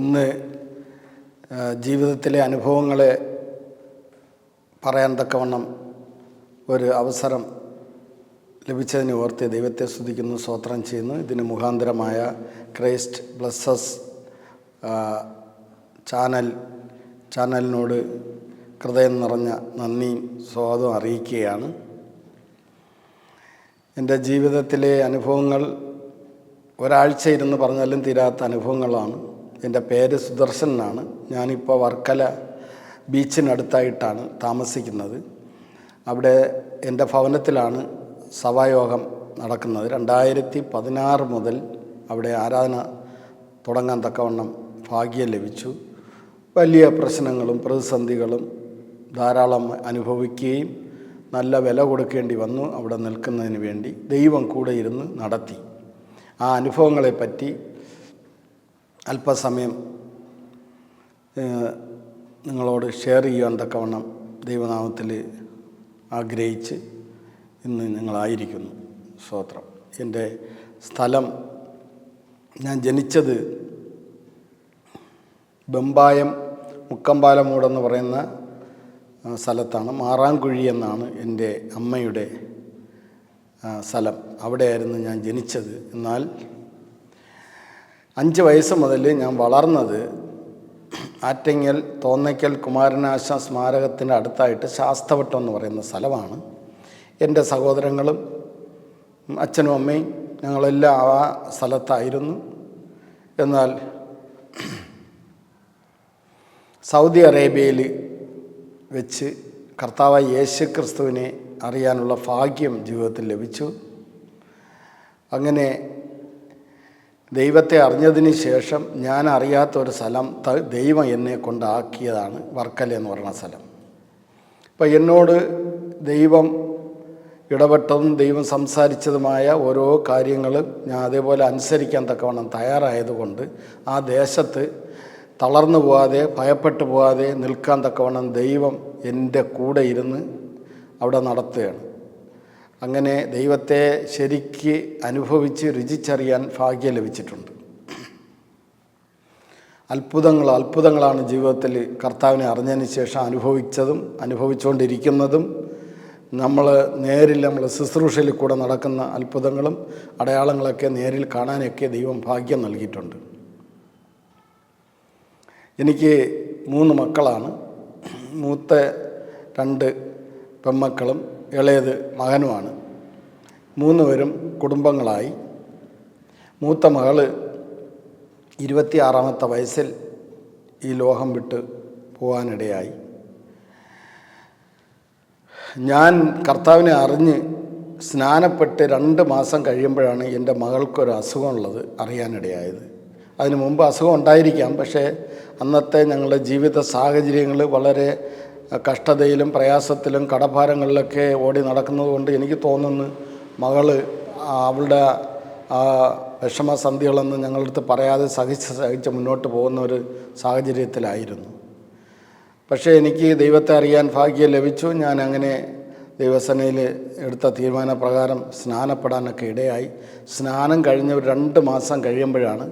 ഇന്ന് ജീവിതത്തിലെ അനുഭവങ്ങളെ പറയാൻ തക്കവണ്ണം ഒരു അവസരം ലഭിച്ചതിനെ ഓർത്ത് ദൈവത്തെ സ്തുതിക്കുന്നു സ്വോത്രം ചെയ്യുന്നു. ഇതിന് മുഖാന്തരമായ ക്രൈസ്റ്റ് ബ്ലസ്സസ് ചാനൽ ചാനലിനോട് ഹൃദയം നിറഞ്ഞ നന്ദിയും സ്വാഗതവും അറിയിക്കുകയാണ്. എന്റെ ജീവിതത്തിലെ അനുഭവങ്ങൾ ഒരാഴ്ച ഇരുന്ന് പറഞ്ഞാലും തീരാത്ത അനുഭവങ്ങളാണ്. എന്റെ പേര് സുദർശൻ എന്നാണ്. ഞാനിപ്പോൾ വർക്കല ബീച്ചിനടുത്തായിട്ടാണ് താമസിക്കുന്നത്. അവിടെ എന്റെ ഭവനത്തിലാണ് സഭായോഗം നടക്കുന്നത്. രണ്ടായിരത്തി പതിനാറ് മുതൽ അവിടെ ആരാധന തുടങ്ങാൻ തക്കവണ്ണം ഭാഗ്യം ലഭിച്ചു. വലിയ പ്രശ്നങ്ങളും പ്രതിസന്ധികളും ധാരാളം അനുഭവിക്കുകയും നല്ല വില കൊടുക്കേണ്ടി വന്നു അവിടെ നിൽക്കുന്നതിന് വേണ്ടി ദൈവം കൂടെ ഇരുന്ന് നടത്തി. ആ അനുഭവങ്ങളെപ്പറ്റി അല്പസമയം നിങ്ങളോട് ഷെയർ ചെയ്യാൻ തക്കവണ്ണം ദൈവനാമത്തിൽ ആഗ്രഹിച്ച് ഇന്ന് നിങ്ങളായിരിക്കുന്നു സ്തോത്രം. എന്റെ സ്ഥലം ഞാൻ ജനിച്ചത് ബമ്പായം മുക്കമ്പാലമൂടെന്ന് പറയുന്ന സ്ഥലത്താണ്. മാറാങ്കുഴി എന്നാണ് എന്റെ അമ്മയുടെ സ്ഥലം. അവിടെയായിരുന്നു ഞാൻ ജനിച്ചത്. എന്നാൽ അഞ്ച് വയസ്സ് മുതൽ ഞാൻ വളർന്നത് ആറ്റങ്ങൽ തോന്നയ്ക്കൽ കുമാരനാശ സ്മാരകത്തിന്റെ അടുത്തായിട്ട് ശാസ്തവട്ടം എന്ന് പറയുന്ന സ്ഥലമാണ്. എന്റെ സഹോദരങ്ങളും അച്ഛനും അമ്മയും ഞങ്ങളെല്ലാം ആ സ്ഥലത്തായിരുന്നു. എന്നാൽ സൗദി അറേബ്യയിൽ വെച്ച് കർത്താവ് യേശു ക്രിസ്തുവിനെ അറിയാനുള്ള ഭാഗ്യം ജീവിതത്തിൽ ലഭിച്ചു. അങ്ങനെ ദൈവത്തെ അറിഞ്ഞതിന് ശേഷം ഞാൻ അറിയാത്ത ഒരു സ്ഥലം ദൈവം എന്നെ കൊണ്ടാക്കിയതാണ് വർക്കല എന്ന് പറയുന്ന സ്ഥലം. അപ്പോൾ എന്നോട് ദൈവം ഇടപെട്ടതും ദൈവം സംസാരിച്ചതുമായ ഓരോ കാര്യങ്ങളും ഞാൻ അതേപോലെ അനുസരിക്കാൻ തക്കവണ്ണം തയ്യാറായതുകൊണ്ട് ആ ദേശത്ത് തളർന്നു പോകാതെ ഭയപ്പെട്ടു പോകാതെ നിൽക്കാൻ തക്കവണ്ണം ദൈവം എന്റെ കൂടെ ഇരുന്ന് അവിടെ നടത്തുകയാണ്. അങ്ങനെ ദൈവത്തെ ശരിക്ക് അനുഭവിച്ച് രുചിച്ചറിയാൻ ഭാഗ്യം ലഭിച്ചിട്ടുണ്ട്. അത്ഭുതങ്ങൾ അത്ഭുതങ്ങളാണ് ജീവിതത്തിൽ കർത്താവിനെ അറിഞ്ഞതിന് ശേഷം അനുഭവിച്ചതും അനുഭവിച്ചുകൊണ്ടിരിക്കുന്നതും. നമ്മൾ നേരിൽ നമ്മൾ ശുശ്രൂഷയിൽ കൂടെ നടക്കുന്ന അത്ഭുതങ്ങളും അടയാളങ്ങളൊക്കെ നേരിൽ കാണാനൊക്കെ ദൈവം ഭാഗ്യം നൽകിയിട്ടുണ്ട്. എനിക്ക് മൂന്ന് മക്കളാണ്. മൂത്ത രണ്ട് പെമ്മക്കളും ഇളയത് മകനുമാണ്. മൂന്ന് പേരും കുടുംബങ്ങളായി. മൂത്ത മകൾ ഇരുപത്തിയാറാമത്തെ വയസ്സിൽ ഈ ലോഹം വിട്ട് പോകാനിടയായി. ഞാൻ കർത്താവിനെ അറിഞ്ഞ് സ്നാനപ്പെട്ട് രണ്ട് മാസം കഴിയുമ്പോഴാണ് എന്റെ മകൾക്കൊരു അസുഖമുള്ളത് അറിയാനിടയായത്. അതിനു മുമ്പ് അസുഖം ഉണ്ടായിരിക്കാം പക്ഷേ അന്നത്തെ ഞങ്ങളുടെ ജീവിത സാഹചര്യങ്ങൾ വളരെ കഷ്ടതയിലും പ്രയാസത്തിലും കടഭാരങ്ങളിലൊക്കെ ഓടി നടക്കുന്നത് കൊണ്ട് എനിക്ക് തോന്നുന്നു മകൾ അവളുടെ ആ വിഷമസന്ധികളൊന്നും ഞങ്ങളടുത്ത് പറയാതെ സഹിച്ച് സഹിച്ച് മുന്നോട്ട് പോകുന്ന ഒരു സാഹചര്യത്തിലായിരുന്നു. പക്ഷേ എനിക്ക് ദൈവത്തെ അറിയാൻ ഭാഗ്യം ലഭിച്ചു. ഞാൻ അങ്ങനെ ദൈവസേനയിൽ എടുത്ത തീരുമാനപ്രകാരം സ്നാനപ്പെടാനൊക്കെ ഇടയായി. സ്നാനം കഴിഞ്ഞ ഒരു രണ്ട് മാസം കഴിയുമ്പോഴാണ്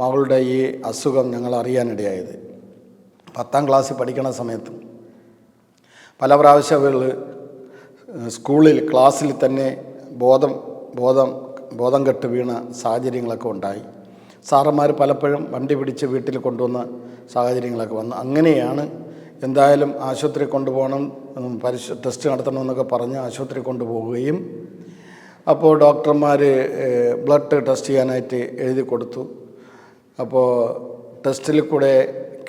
മകളുടെ ഈ അസുഖം ഞങ്ങൾ അറിയാനിടയായത് പത്താം ക്ലാസ്സിൽ പഠിക്കണ സമയത്ത് പല പ്രാവശ്യം അവൾ സ്കൂളിൽ ക്ലാസ്സിൽ തന്നെ ബോധം ബോധം ബോധം കെട്ട് വീണ സാഹചര്യങ്ങളൊക്കെ ഉണ്ടായി. സാറന്മാർ പലപ്പോഴും വണ്ടി പിടിച്ച് വീട്ടിൽ കൊണ്ടുവന്ന സാഹചര്യങ്ങളൊക്കെ വന്നു. അങ്ങനെയാണ് എന്തായാലും ആശുപത്രി കൊണ്ടുപോകണം പരിശ ടെസ്റ്റ് നടത്തണമെന്നൊക്കെ പറഞ്ഞ് ആശുപത്രി കൊണ്ടുപോവുകയും അപ്പോൾ ഡോക്ടർമാർ ബ്ലഡ് ടെസ്റ്റ് ചെയ്യാനായിട്ട് എഴുതി കൊടുത്തു. അപ്പോൾ ടെസ്റ്റിൽ കൂടെ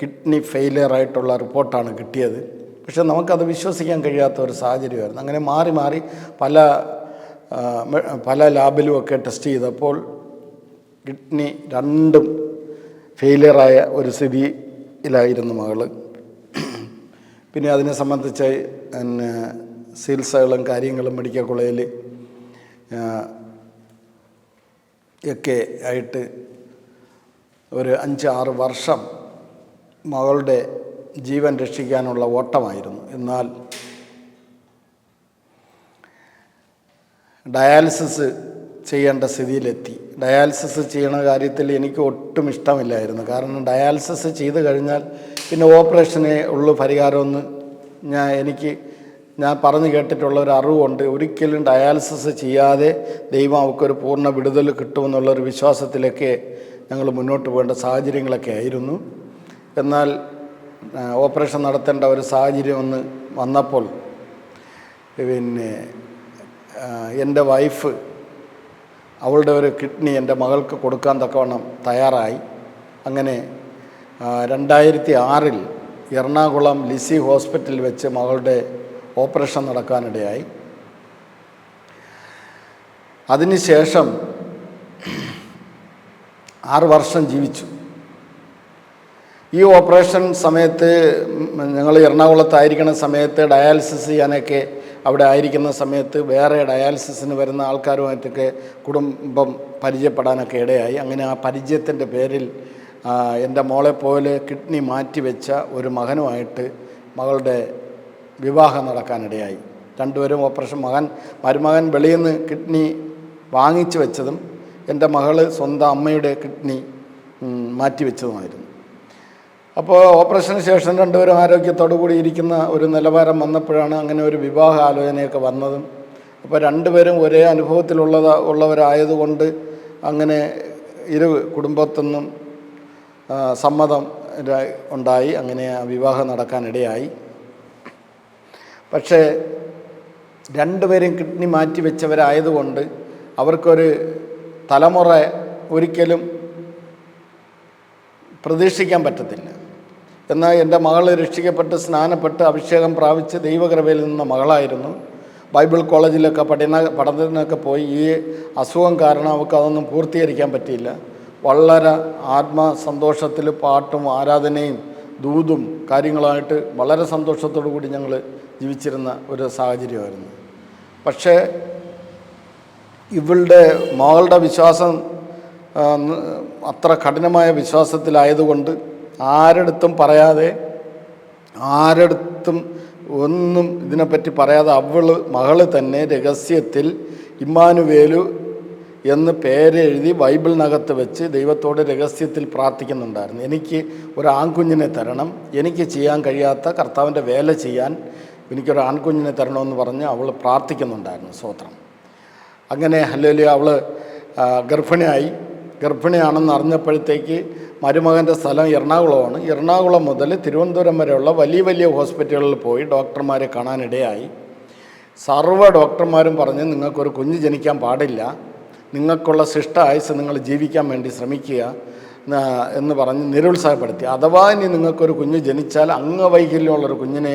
കിഡ്നി ഫെയിലിയർ ആയിട്ടുള്ള റിപ്പോർട്ടാണ് കിട്ടിയത്. പക്ഷെ നമുക്കത് വിശ്വസിക്കാൻ കഴിയാത്ത ഒരു സാഹചര്യമായിരുന്നു. അങ്ങനെ മാറി മാറി പല പല ലാബിലും ഒക്കെ ടെസ്റ്റ് ചെയ്തപ്പോൾ കിഡ്നി രണ്ടും ഫെയിലിയറായ ഒരു സ്ഥിതിയിലായിരുന്നു മകൾ പിന്നെ അതിനെ സംബന്ധിച്ച് പിന്നെ ചികിത്സകളും കാര്യങ്ങളും മെഡിക്കൽ കോളേജിൽ ഒക്കെ ആയിട്ട് ഒരു അഞ്ച് ആറ് വർഷം മകളുടെ ജീവൻ രക്ഷിക്കാനുള്ള ഓട്ടമായിരുന്നു. എന്നാൽ ഡയാലിസിസ് ചെയ്യേണ്ട സ്ഥിതിയിലെത്തി. ഡയാലിസിസ് ചെയ്യണ കാര്യത്തിൽ എനിക്ക് ഒട്ടും ഇഷ്ടമില്ലായിരുന്നു. കാരണം ഡയാലിസിസ് ചെയ്ത് കഴിഞ്ഞാൽ പിന്നെ ഓപ്പറേഷനെ ഉള്ളു പരിഹാരമെന്ന്. ഞാൻ എനിക്ക് ഞാൻ പറഞ്ഞു കേട്ടിട്ടുള്ള ഒരു അറിവുണ്ട്. ഒരിക്കലും ഡയാലിസിസ് ചെയ്യാതെ ദൈവം ഒരു പൂർണ വിടുതൽ കിട്ടുമെന്നുള്ളൊരു വിശ്വാസത്തിലൊക്കെ ഞങ്ങൾ മുന്നോട്ട് പോകേണ്ട സാഹചര്യങ്ങളൊക്കെ ആയിരുന്നു. എന്നാൽ ഓപ്പറേഷൻ നടത്തേണ്ട ഒരു സാഹചര്യം ഒന്ന് വന്നപ്പോൾ പിന്നെ എന്റെ വൈഫ് അവളുടെ ഒരു കിഡ്നി എന്റെ മകൾക്ക് കൊടുക്കാൻ തക്കവണ്ണം തയ്യാറായി. അങ്ങനെ രണ്ടായിരത്തി ആറിൽ എറണാകുളം ലിസി ഹോസ്പിറ്റലിൽ വെച്ച് മകളുടെ ഓപ്പറേഷൻ നടക്കാനിടയായി. അതിനുശേഷം ആറ് വർഷം ജീവിച്ചു. ഈ ഓപ്പറേഷൻ സമയത്ത് ഞങ്ങൾ എറണാകുളത്തായിരിക്കുന്ന സമയത്ത് ഡയാലിസിസ് ചെയ്യാനൊക്കെ അവിടെ ആയിരിക്കുന്ന സമയത്ത് വേറെ ഡയാലിസിസിന് വരുന്ന ആൾക്കാരുമായിട്ടൊക്കെ കുടുംബം പരിചയപ്പെടാനൊക്കെ ഇടയായി. അങ്ങനെ ആ പരിചയത്തിന്റെ പേരിൽ എന്റെ മോളെ പോലെ കിഡ്നി മാറ്റിവെച്ച ഒരു മകനുമായിട്ട് മകളുടെ വിവാഹം നടക്കാനിടയായി. രണ്ടുപേരും ഓപ്പറേഷൻ മകൻ മരുമകൻ വെളിയിൽ നിന്ന് കിഡ്നി വാങ്ങിച്ചു വെച്ചതും എന്റെ മകൾ സ്വന്തം അമ്മയുടെ കിഡ്നി മാറ്റിവെച്ചതുമായിരുന്നു. അപ്പോൾ ഓപ്പറേഷന് ശേഷം രണ്ടുപേരും ആരോഗ്യത്തോടു കൂടി ഇരിക്കുന്ന ഒരു നിലവാരം വന്നപ്പോഴാണ് അങ്ങനെ ഒരു വിവാഹ ആലോചനയൊക്കെ വന്നതും. അപ്പോൾ രണ്ടുപേരും ഒരേ അനുഭവത്തിലുള്ളത് ഉള്ളവരായതുകൊണ്ട് അങ്ങനെ ഇരു കുടുംബത്തുനിന്നും ആ, സമ്മതം ഉണ്ടായി. അങ്ങനെ ആ വിവാഹം നടക്കാനിടയായി. പക്ഷേ രണ്ടുപേരും കിഡ്നി മാറ്റി വെച്ചവരായതുകൊണ്ട് അവർക്കൊരു തലമുറ ഒരിക്കലും പ്രതീക്ഷിക്കാൻ പറ്റത്തില്ല. എന്നാൽ എന്റെ മകൾ രക്ഷിക്കപ്പെട്ട് സ്നാനപ്പെട്ട് അഭിഷേകം പ്രാപിച്ച് ദൈവകൃപയിൽ നിന്ന മകളായിരുന്നു. ബൈബിൾ കോളേജിലൊക്കെ പഠന പഠനത്തിനൊക്കെ പോയി ഈ അസുഖം കാരണം അവൾക്ക് അതൊന്നും പൂർത്തീകരിക്കാൻ പറ്റിയില്ല. വളരെ ആത്മസന്തോഷത്തിൽ പാട്ടും ആരാധനയും ദൂതും കാര്യങ്ങളായിട്ട് വളരെ സന്തോഷത്തോടു കൂടി ഞങ്ങൾ ജീവിച്ചിരുന്ന ഒരു സാഹചര്യമായിരുന്നു. പക്ഷേ ഇവളുടെ മകളുടെ വിശ്വാസം അത്ര കഠിനമായ വിശ്വാസത്തിലായതുകൊണ്ട് ആരടുത്തും പറയാതെ ആരടുത്തും ഒന്നും ഇതിനെപ്പറ്റി പറയാതെ അവൾ മകൾ തന്നെ രഹസ്യത്തിൽ ഇമ്മാനുവേലു എന്ന് പേരെഴുതി ബൈബിളിനകത്ത് വെച്ച് ദൈവത്തോട് രഹസ്യത്തിൽ പ്രാർത്ഥിക്കുന്നുണ്ടായിരുന്നു. എനിക്ക് ഒരു ആൺകുഞ്ഞിനെ തരണം എനിക്ക് ചെയ്യാൻ കഴിയാത്ത കർത്താവിന്റെ വേല ചെയ്യാൻ എനിക്കൊരു ആൺകുഞ്ഞിനെ തരണമെന്ന് പറഞ്ഞ് അവൾ പ്രാർത്ഥിക്കുന്നുണ്ടായിരുന്നു സ്വോത്രം അങ്ങനെ അല്ലെങ്കിൽ അവൾ ഗർഭിണിയായി. ഗർഭിണിയാണെന്ന് അറിഞ്ഞപ്പോഴത്തേക്ക് മരുമകന്റെ സ്ഥലം എറണാകുളമാണ്. എറണാകുളം മുതൽ തിരുവനന്തപുരം വരെയുള്ള വലിയ വലിയ ഹോസ്പിറ്റലുകളിൽ പോയി ഡോക്ടർമാരെ കാണാനിടയായി. സർവ ഡോക്ടർമാരും പറഞ്ഞ് നിങ്ങൾക്കൊരു കുഞ്ഞ് ജനിക്കാൻ പാടില്ല. നിങ്ങൾക്കുള്ള ശിഷ്ട ആയുസ് നിങ്ങൾ ജീവിക്കാൻ വേണ്ടി ശ്രമിക്കുക എന്ന് പറഞ്ഞ് നിരുത്സാഹപ്പെടുത്തി. അഥവാ ഇനി നിങ്ങൾക്കൊരു കുഞ്ഞ് ജനിച്ചാൽ അംഗവൈകല്യമുള്ളൊരു കുഞ്ഞിനെ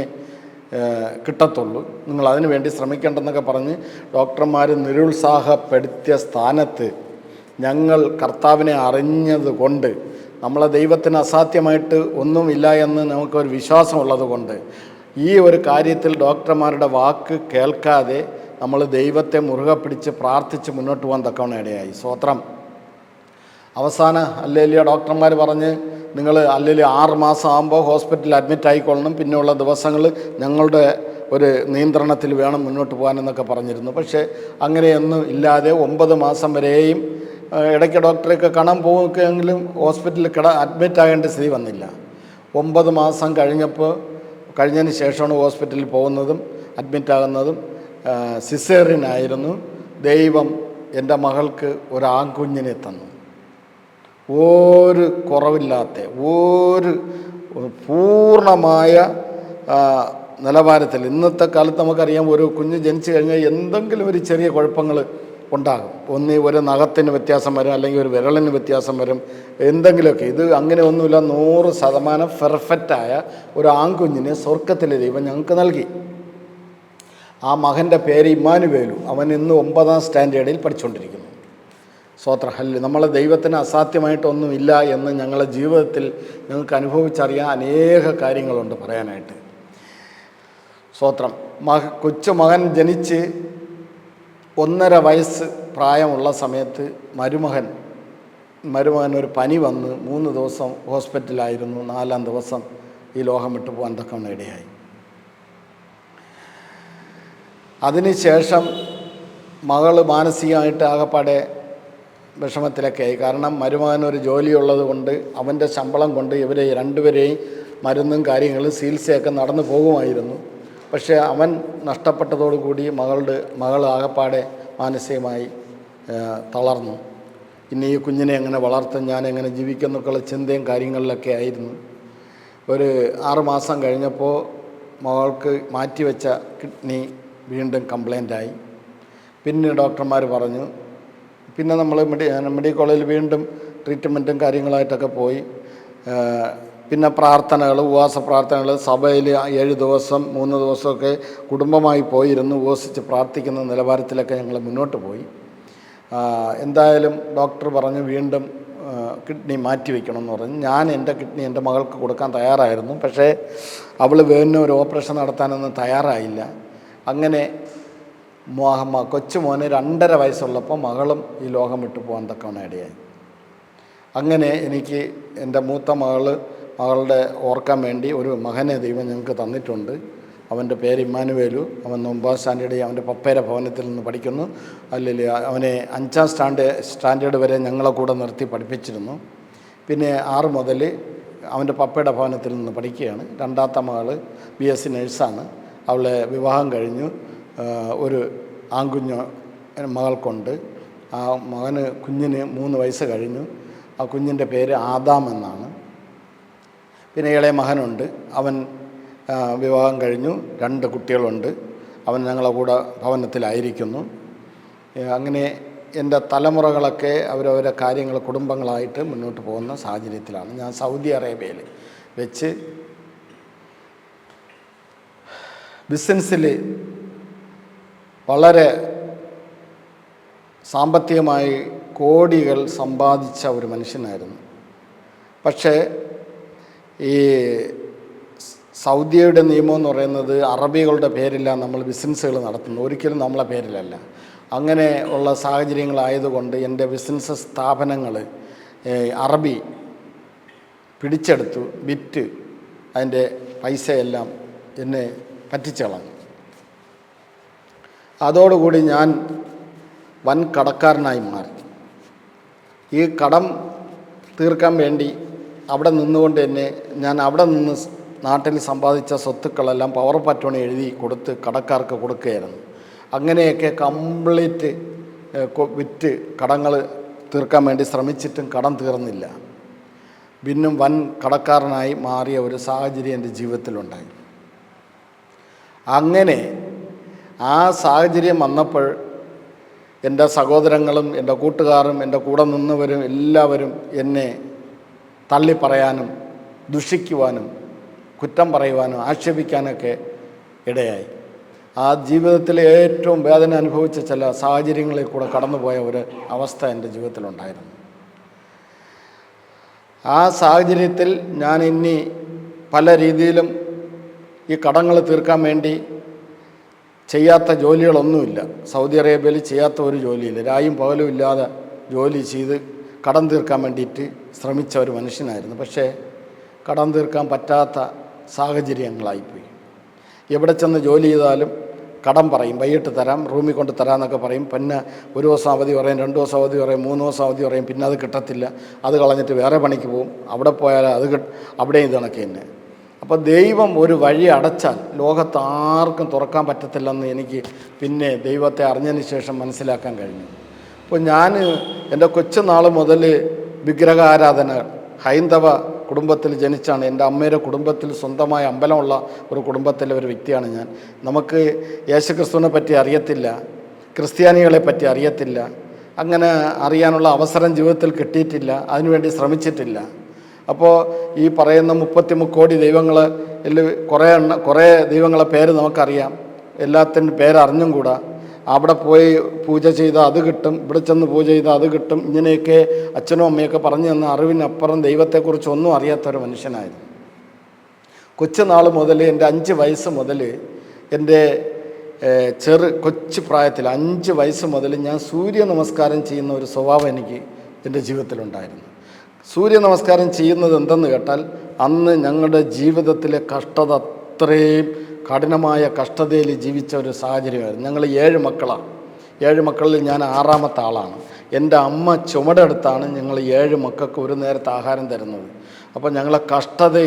കിട്ടത്തുള്ളൂ. നിങ്ങൾ അതിനു വേണ്ടി ശ്രമിക്കേണ്ടെന്നൊക്കെ പറഞ്ഞ് ഡോക്ടർമാർ നിരുത്സാഹപ്പെടുത്തിയ സ്ഥാനത്ത് ഞങ്ങൾ കർത്താവിനെ അറിഞ്ഞത് കൊണ്ട് നമ്മളെ ദൈവത്തിന് അസാധ്യമായിട്ട് ഒന്നുമില്ല എന്ന് നമുക്കൊരു വിശ്വാസമുള്ളത് കൊണ്ട് ഈ ഒരു കാര്യത്തിൽ ഡോക്ടർമാരുടെ വാക്ക് കേൾക്കാതെ നമ്മൾ ദൈവത്തെ മുറുകെ പിടിച്ച് പ്രാർത്ഥിച്ച് മുന്നോട്ട് പോകാൻ തക്കവണ ഇടയായി. സ്വത്രം അവസാന അല്ലേലിയ ഡോക്ടർമാർ പറഞ്ഞ് നിങ്ങൾ അല്ലെങ്കിൽ ആറ് മാസം ആകുമ്പോൾ ഹോസ്പിറ്റലിൽ അഡ്മിറ്റ് ആയിക്കൊള്ളണം. പിന്നെയുള്ള ദിവസങ്ങൾ ഞങ്ങളുടെ ഒരു നിയന്ത്രണത്തിൽ വേണം മുന്നോട്ട് പോകാനെന്നൊക്കെ പറഞ്ഞിരുന്നു. പക്ഷേ അങ്ങനെയൊന്നും ഇല്ലാതെ ഒമ്പത് മാസം വരെയും ഇടയ്ക്ക് ഡോക്ടറെയൊക്കെ കാണാൻ പോവുകയെങ്കിലും ഹോസ്പിറ്റലിൽ കിട അഡ്മിറ്റ് ആകേണ്ട സ്ഥിതി വന്നില്ല. ഒമ്പത് മാസം കഴിഞ്ഞപ്പോൾ കഴിഞ്ഞതിന് ശേഷമാണ് ഹോസ്പിറ്റലിൽ പോകുന്നതും അഡ്മിറ്റ് ആകുന്നതും സിസേറിനായിരുന്നു ദൈവം എന്റെ മകൾക്ക് ഒരു ആൺകുഞ്ഞിനെ തന്നു. ഒരു കുറവില്ലാത്ത ഒരു പൂർണമായ നിലവാരത്തിൽ. ഇന്നത്തെ കാലത്ത് നമുക്കറിയാം ഒരു കുഞ്ഞ് ജനിച്ചു കഴിഞ്ഞാൽ എന്തെങ്കിലും ഒരു ചെറിയ കുഴപ്പങ്ങൾ ഉണ്ടാകും. ഒന്ന് ഒരു നഖത്തിന് വ്യത്യാസം വരും അല്ലെങ്കിൽ ഒരു വിരളിന് വ്യത്യാസം വരും എന്തെങ്കിലുമൊക്കെ. ഇത് അങ്ങനെ ഒന്നുമില്ല. നൂറ് ശതമാനം പെർഫെക്റ്റായ ഒരു ആൺകുഞ്ഞിനെ സ്വർഗത്തിലെ ദൈവം ഞങ്ങൾക്ക് നൽകി. ആ മകന്റെ പേര് ഇമ്മാനുവേലു. അവൻ ഇന്ന് ഒമ്പതാം സ്റ്റാൻഡേർഡിൽ പഠിച്ചുകൊണ്ടിരിക്കുന്നു. സ്വോത്ര ഹല്ല് നമ്മളെ ദൈവത്തിന് അസാധ്യമായിട്ടൊന്നും ഇല്ല എന്ന് ഞങ്ങളുടെ ജീവിതത്തിൽ ഞങ്ങൾക്ക് അനുഭവിച്ചറിയാൻ അനേക കാര്യങ്ങളുണ്ട് പറയാനായിട്ട്. സ്വോത്രം മക കൊച്ചു മകൻ ജനിച്ച് ഒന്നര വയസ്സ് പ്രായമുള്ള സമയത്ത് മരുമകൻ മരുമകൻ ഒരു പനി വന്ന് മൂന്ന് ദിവസം ഹോസ്പിറ്റലായിരുന്നു നാലാം ദിവസം ഈ ലോഹം വിട്ടു പോകാൻ തക്കവണ്ണം ഇടയായി. അതിനുശേഷം മകൾ മാനസികമായിട്ട് ആകപ്പാടെ വിഷമത്തിലൊക്കെ ആയി കാരണം മരുമകൻ ഒരു ജോലിയുള്ളത് കൊണ്ട് അവന്റെ ശമ്പളം കൊണ്ട് ഇവരെ രണ്ടുപേരെയും മരുന്നും കാര്യങ്ങളും ചികിത്സയൊക്കെ നടന്നു പോകുമായിരുന്നു. പക്ഷേ അവൻ നഷ്ടപ്പെട്ടതോടുകൂടി മകളുടെ മകൾ ആകപ്പാടെ മാനസികമായി തളർന്നു. ഇനി ഈ കുഞ്ഞിനെ എങ്ങനെ വളർത്തും ഞാൻ എങ്ങനെ ജീവിക്കും എന്നൊക്കെയുള്ള ചിന്തയും കാര്യങ്ങളിലൊക്കെ ആയിരുന്നു. ഒരു ആറുമാസം കഴിഞ്ഞപ്പോൾ മകൾക്ക് മാറ്റിവെച്ച കിഡ്നി വീണ്ടും കംപ്ലൈന്റായി. പിന്നെ ഡോക്ടർമാർ പറഞ്ഞു പിന്നെ നമ്മൾ മെഡി മെഡിക്കൽ കോളേജിൽ വീണ്ടും ട്രീറ്റ്മെന്റും കാര്യങ്ങളായിട്ടൊക്കെ പോയി. പിന്നെ പ്രാർത്ഥനകൾ ഉപവാസ പ്രാർത്ഥനകൾ സഭയിൽ ഏഴ് ദിവസം മൂന്ന് ദിവസമൊക്കെ കുടുംബമായി പോയിരുന്ന് ഉപവസിച്ച് പ്രാർത്ഥിക്കുന്ന നിലവാരത്തിലൊക്കെ ഞങ്ങൾ മുന്നോട്ട് പോയി. എന്തായാലും ഡോക്ടർ പറഞ്ഞു വീണ്ടും കിഡ്നി മാറ്റി വയ്ക്കണമെന്ന് പറഞ്ഞു. ഞാൻ എന്റെ കിഡ്നി എന്റെ മകൾക്ക് കൊടുക്കാൻ തയ്യാറായിരുന്നു. പക്ഷേ അവൾ വീണ്ടും ഒരു ഓപ്പറേഷൻ നടത്താനൊന്നും തയ്യാറായില്ല. അങ്ങനെ കൊച്ചുമോന് രണ്ടര വയസ്സുള്ളപ്പോൾ മകളും ഈ ലോകം വിട്ടു പോകാൻ തക്കവണ ഇടയായി. അങ്ങനെ എനിക്ക് എന്റെ മൂത്ത മകൾ മകളുടെ ഓർക്കാൻ വേണ്ടി ഒരു മകനെ ദൈവം ഞങ്ങൾക്ക് തന്നിട്ടുണ്ട്. അവന്റെ പേര് ഇമ്മാനുവേലു. അവൻ ഒമ്പതാം സ്റ്റാൻഡേർഡ് അവന്റെ പപ്പേര ഭവനത്തിൽ നിന്ന് പഠിക്കുന്നു. അല്ലെങ്കിൽ അവനെ അഞ്ചാം സ്റ്റാൻഡേർഡ് സ്റ്റാൻഡേർഡ് വരെ ഞങ്ങളെ കൂടെ നിർത്തി പഠിപ്പിച്ചിരുന്നു. പിന്നെ ആറ് മുതൽ അവന്റെ പപ്പയുടെ ഭവനത്തിൽ നിന്ന് പഠിക്കുകയാണ്. രണ്ടാമത്തെ മകൾ ബി എസ് സി നഴ്സാണ്. അവളെ വിവാഹം കഴിഞ്ഞു. ഒരു ആൺകുഞ്ഞ് മകൾക്കുണ്ട്. ആ മകന് കുഞ്ഞിന് മൂന്ന് വയസ്സ് കഴിഞ്ഞു. ആ കുഞ്ഞിന്റെ പേര് ആദാം എന്നാണ്. പിന്നെ ഇളയ മകനുണ്ട്. അവൻ വിവാഹം കഴിഞ്ഞു. രണ്ട് കുട്ടികളുണ്ട്. അവൻ ഞങ്ങളെ കൂടെ ഭവനത്തിലായിരിക്കുന്നു. അങ്ങനെ എന്റെ തലമുറകളൊക്കെ അവരവരെ കാര്യങ്ങൾ കുടുംബങ്ങളായിട്ട് മുന്നോട്ട് പോകുന്ന സാഹചര്യത്തിലാണ്. ഞാൻ സൗദി അറേബ്യയിൽ വെച്ച് ബിസിനസ്സിൽ വളരെ സാമ്പത്തികമായി കോടികൾ സമ്പാദിച്ച ഒരു മനുഷ്യനായിരുന്നു. പക്ഷേ ഈ സൗദിയുടെ നിയമം എന്ന് പറയുന്നത് അറബികളുടെ പേരില്ല നമ്മൾ ബിസിനസ്സുകൾ നടത്തുന്നു. ഒരിക്കലും നമ്മളെ പേരിലല്ല. അങ്ങനെ ഉള്ള സാഹചര്യങ്ങളായതുകൊണ്ട് എന്റെ ബിസിനസ് സ്ഥാപനങ്ങൾ അറബി പിടിച്ചെടുത്തു വിറ്റ് അതിന്റെ പൈസയെല്ലാം എന്നെ പറ്റിച്ചളഞ്ഞു. അതോടുകൂടി ഞാൻ വൻ കടക്കാരനായി മാറി. ഈ കടം തീർക്കാൻ വേണ്ടി അവിടെ നിന്നുകൊണ്ട് തന്നെ ഞാൻ അവിടെ നിന്ന് നാട്ടിൽ സമ്പാദിച്ച സ്വത്തുക്കളെല്ലാം പവർ പറ്റോണി എഴുതി കൊടുത്ത് കടക്കാർക്ക് കൊടുക്കുകയായിരുന്നു. അങ്ങനെയൊക്കെ കംപ്ലീറ്റ് വിറ്റ് കടങ്ങൾ തീർക്കാൻ വേണ്ടി ശ്രമിച്ചിട്ടും കടം തീർന്നില്ല. പിന്നും വൻ കടക്കാരനായി മാറിയ ഒരു സാഹചര്യം എന്റെ ജീവിതത്തിലുണ്ടായി. അങ്ങനെ ആ സാഹചര്യം വന്നപ്പോൾ എന്റെ സഹോദരങ്ങളും എന്റെ കൂട്ടുകാരും എന്റെ കൂടെ നിന്നവരും എല്ലാവരും എന്നെ തള്ളി പറയാനും ദുഷിക്കുവാനും കുറ്റം പറയുവാനും ആക്ഷേപിക്കാനൊക്കെ ഇടയായി. ആ ജീവിതത്തിലെ ഏറ്റവും വേദന അനുഭവിച്ച ചില സാഹചര്യങ്ങളിൽ കൂടെ കടന്നുപോയ ഒരു അവസ്ഥ എന്റെ ജീവിതത്തിലുണ്ടായിരുന്നു. ആ സാഹചര്യത്തിൽ ഞാൻ ഇനി പല രീതിയിലും ഈ കടങ്ങൾ തീർക്കാൻ വേണ്ടി ചെയ്യാത്ത ജോലികളൊന്നുമില്ല. സൗദി അറേബ്യയിൽ ചെയ്യാത്ത ഒരു ജോലിയില്ല. രായും പകലും ഇല്ലാതെ ജോലി ചെയ്ത് കടം തീർക്കാൻ വേണ്ടിയിട്ട് ശ്രമിച്ച ഒരു മനുഷ്യനായിരുന്നു. പക്ഷേ കടം തീർക്കാൻ പറ്റാത്ത സാഹചര്യങ്ങളായിപ്പോയി. എവിടെ ചെന്ന് ജോലി ചെയ്താലും കടം പറയും. വൈകിട്ട് തരാം റൂമിൽ കൊണ്ട് തരാമെന്നൊക്കെ പറയും. പിന്നെ ഒരു ദിവസം അവധി പറയും രണ്ട് ദിവസം അവധി പറയും മൂന്ന് ദിവസം അവധി പറയും. പിന്നെ അത് കിട്ടത്തില്ല. അത് കളഞ്ഞിട്ട് വേറെ പണിക്ക് പോകും അവിടെ പോയാൽ അത് അവിടെ ഇത് കണക്ക് തന്നെ. അപ്പോൾ ദൈവം ഒരു വഴി അടച്ചാൽ ലോകത്ത് ആർക്കും തുറക്കാൻ പറ്റത്തില്ലെന്ന് എനിക്ക് പിന്നെ ദൈവത്തെ അറിഞ്ഞതിന് ശേഷം മനസ്സിലാക്കാൻ കഴിഞ്ഞു. അപ്പോൾ ഞാൻ എന്റെ കൊച്ചുനാൾ മുതൽ വിഗ്രഹാരാധന ഹൈന്ദവ കുടുംബത്തിൽ ജനിച്ചാണ്. എന്റെ അമ്മയുടെ കുടുംബത്തിൽ സ്വന്തമായ അമ്പലമുള്ള ഒരു കുടുംബത്തിലെ ഒരു വ്യക്തിയാണ് ഞാൻ. നമുക്ക് യേശുക്രിസ്തുവിനെ പറ്റി അറിയത്തില്ല ക്രിസ്ത്യാനികളെ പറ്റി അറിയത്തില്ല അങ്ങനെ അറിയാനുള്ള അവസരം ജീവിതത്തിൽ കിട്ടിയിട്ടില്ല അതിനുവേണ്ടി ശ്രമിച്ചിട്ടില്ല. അപ്പോൾ ഈ പറയുന്ന മുപ്പത്തി മുക്കോടി ദൈവങ്ങൾ കുറേ എണ്ണ കുറേ ദൈവങ്ങളെ പേര് നമുക്കറിയാം. എല്ലാത്തിന്റെ പേരറിഞ്ഞും കൂടാ. അവിടെ പോയി പൂജ ചെയ്താൽ അത് കിട്ടും ഇവിടെ ചെന്ന് പൂജ ചെയ്താൽ അത് കിട്ടും. ഇങ്ങനെയൊക്കെ അച്ഛനും അമ്മയൊക്കെ പറഞ്ഞു തന്ന അറിവിനപ്പുറം ദൈവത്തെക്കുറിച്ച് ഒന്നും അറിയാത്ത ഒരു മനുഷ്യനായിരുന്നു. കൊച്ചുനാൾ മുതൽ എന്റെ അഞ്ച് വയസ്സ് മുതൽ എന്റെ ചെറു കൊച്ചു പ്രായത്തിൽ അഞ്ച് വയസ്സ് മുതൽ ഞാൻ സൂര്യ നമസ്കാരം ചെയ്യുന്ന ഒരു സ്വഭാവം എനിക്ക് എന്റെ ജീവിതത്തിലുണ്ടായിരുന്നു. സൂര്യ നമസ്കാരം ചെയ്യുന്നത് എന്തെന്ന് കേട്ടാൽ അന്ന് ഞങ്ങളുടെ ജീവിതത്തിലെ കഷ്ടത അത്രയും കഠിനമായ കഷ്ടതയിൽ ജീവിച്ച ഒരു സാഹചര്യമായിരുന്നു. ഞങ്ങൾ ഏഴ് മക്കളാണ്. ഏഴ് മക്കളിൽ ഞാൻ ആറാമത്തെ ആളാണ്. എന്റെ അമ്മ ചുമടെടുത്താണ് ഞങ്ങൾ ഏഴ് മക്കൾക്ക് ഒരു നേരത്തെ ആഹാരം തരുന്നത്. അപ്പോൾ ഞങ്ങളെ കഷ്ടത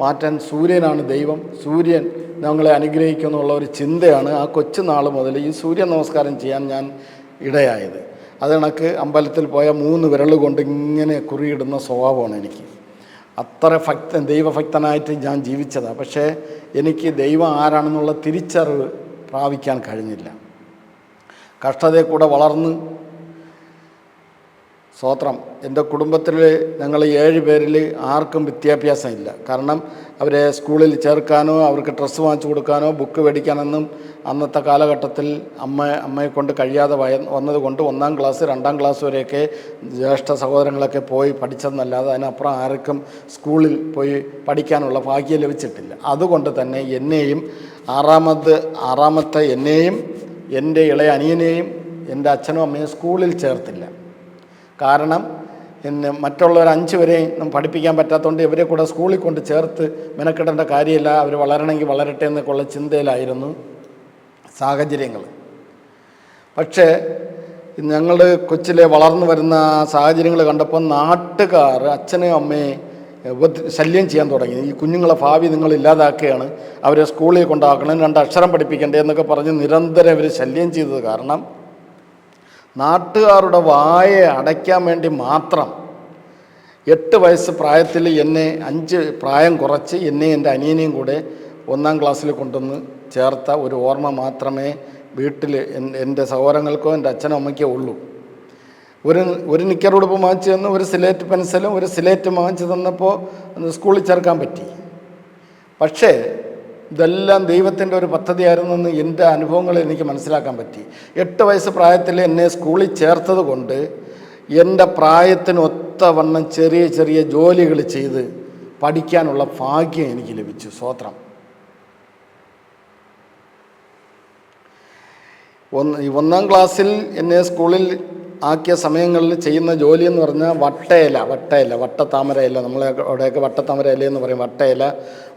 മാറ്റാൻ സൂര്യനാണ് ദൈവം. സൂര്യൻ ഞങ്ങളെ അനുഗ്രഹിക്കുന്നുള്ള ഒരു ചിന്തയാണ് ആ കൊച്ചു നാൾ മുതൽ ഈ സൂര്യ നമസ്കാരം ചെയ്യാൻ ഞാൻ ഇടയായത്. അത് കണക്ക് അമ്പലത്തിൽ പോയ മൂന്ന് വിരൽ കൊണ്ട് ഇങ്ങനെ കുറിയിടുന്ന സ്വഭാവമാണ് എനിക്ക്. അത്ര ഭക്ത ദൈവഭക്തനായിട്ട് ഞാൻ ജീവിച്ചതാണ് പക്ഷേ എനിക്ക് ദൈവം ആരാണെന്നുള്ള തിരിച്ചറിവ് പ്രാപിക്കാൻ കഴിഞ്ഞില്ല. കഷ്ടതയെ കൂടെ വളർന്ന് സ്വോത്രം. എന്റെ കുടുംബത്തിൽ ഞങ്ങൾ ഏഴ് പേരിൽ ആർക്കും വിദ്യാഭ്യാസം ഇല്ല കാരണം അവരെ സ്കൂളിൽ ചേർക്കാനോ അവർക്ക് ഡ്രസ്സ് വാങ്ങിച്ചു കൊടുക്കാനോ ബുക്ക് മേടിക്കാനൊന്നും അന്നത്തെ കാലഘട്ടത്തിൽ അമ്മ അമ്മയെ കൊണ്ട് കഴിയാതെ വയ വന്നതുകൊണ്ട് ഒന്നാം ക്ലാസ് രണ്ടാം ക്ലാസ് വരെയൊക്കെ ജ്യേഷ്ഠ സഹോദരങ്ങളൊക്കെ പോയി പഠിച്ചതെന്നല്ലാതെ അതിനപ്പുറം ആർക്കും സ്കൂളിൽ പോയി പഠിക്കാനുള്ള ഭാഗ്യം ലഭിച്ചിട്ടില്ല. അതുകൊണ്ട് തന്നെ എന്നെയും ആറാമത് ആറാമത്തെ എന്നെയും എന്റെ ഇളയ അനിയനെയും എന്റെ അച്ഛനും അമ്മയും സ്കൂളിൽ ചേർത്തില്ല. കാരണം പിന്നെ മറ്റുള്ളവർ അഞ്ച് വരെയും പഠിപ്പിക്കാൻ പറ്റാത്തതുകൊണ്ട് ഇവരെ കൂടെ സ്കൂളിൽ കൊണ്ട് ചേർത്ത് മെനക്കെടേണ്ട കാര്യമില്ല. അവർ വളരണമെങ്കിൽ വളരട്ടെ എന്നൊക്കെയുള്ള ചിന്തയിലായിരുന്നു സാഹചര്യങ്ങൾ പക്ഷേ ഞങ്ങൾ കൊച്ചിലെ വളർന്നു വരുന്ന സാഹചര്യങ്ങൾ കണ്ടപ്പോൾ നാട്ടുകാർ അച്ഛനെയും അമ്മയെ ശല്യം ചെയ്യാൻ തുടങ്ങി. ഈ കുഞ്ഞുങ്ങളെ ഭാവി നിങ്ങൾ ഇല്ലാതാക്കുകയാണ്. അവരെ സ്കൂളിൽ കൊണ്ടാക്കണം രണ്ട് അക്ഷരം പഠിപ്പിക്കണ്ടേ എന്നൊക്കെ പറഞ്ഞ് നിരന്തരം ഇവർ ശല്യം ചെയ്തത് കാരണം നാട്ടുകാരുടെ വായ അടയ്ക്കാൻ വേണ്ടി മാത്രം എട്ട് വയസ്സ് പ്രായത്തിൽ എന്നെ അഞ്ച് പ്രായം കുറച്ച് എന്നെ എന്റെ അനിയനെയും കൂടെ ഒന്നാം ക്ലാസ്സിൽ കൊണ്ടുവന്ന് ചേർത്ത ഒരു ഓർമ്മ മാത്രമേ വീട്ടിൽ എന്റെ സഹോദരങ്ങൾക്കോ എന്റെ അച്ഛനോ അമ്മയ്ക്കോ ഉള്ളൂ. ഒരു ഒരു നിക്കറുടുപ്പ് വാങ്ങിച്ചു തന്നു ഒരു സിലേറ്റ് പെൻസിലും ഒരു സിലേറ്റ് വാങ്ങിച്ചു തന്നപ്പോൾ സ്കൂളിൽ ചേർക്കാൻ പറ്റി. പക്ഷേ ഇതെല്ലാം ദൈവത്തിന്റെ ഒരു പദ്ധതിയായിരുന്നെന്ന് എന്റെ അനുഭവങ്ങളിൽ എനിക്ക് മനസ്സിലാക്കാൻ പറ്റി. എട്ട് വയസ്സ് പ്രായത്തിൽ എന്നെ സ്കൂളിൽ ചേർത്തത് കൊണ്ട് എന്റെ പ്രായത്തിന് ഒത്തവണ്ണം ചെറിയ ചെറിയ ജോലികൾ ചെയ്ത് പഠിക്കാനുള്ള ഭാഗ്യം എനിക്ക് ലഭിച്ചു സ്വോത്രം. ഒന്ന് ഒന്നാം ക്ലാസ്സിൽ എന്നെ സ്കൂളിൽ ആക്കിയ സമയങ്ങളിൽ ചെയ്യുന്ന ജോലി എന്ന് പറഞ്ഞാൽ വട്ടയില വട്ടയില വട്ടത്താമരയില. നമ്മളെ അവിടെയൊക്കെ വട്ടത്താമരയില എന്ന് പറയും. വട്ടയില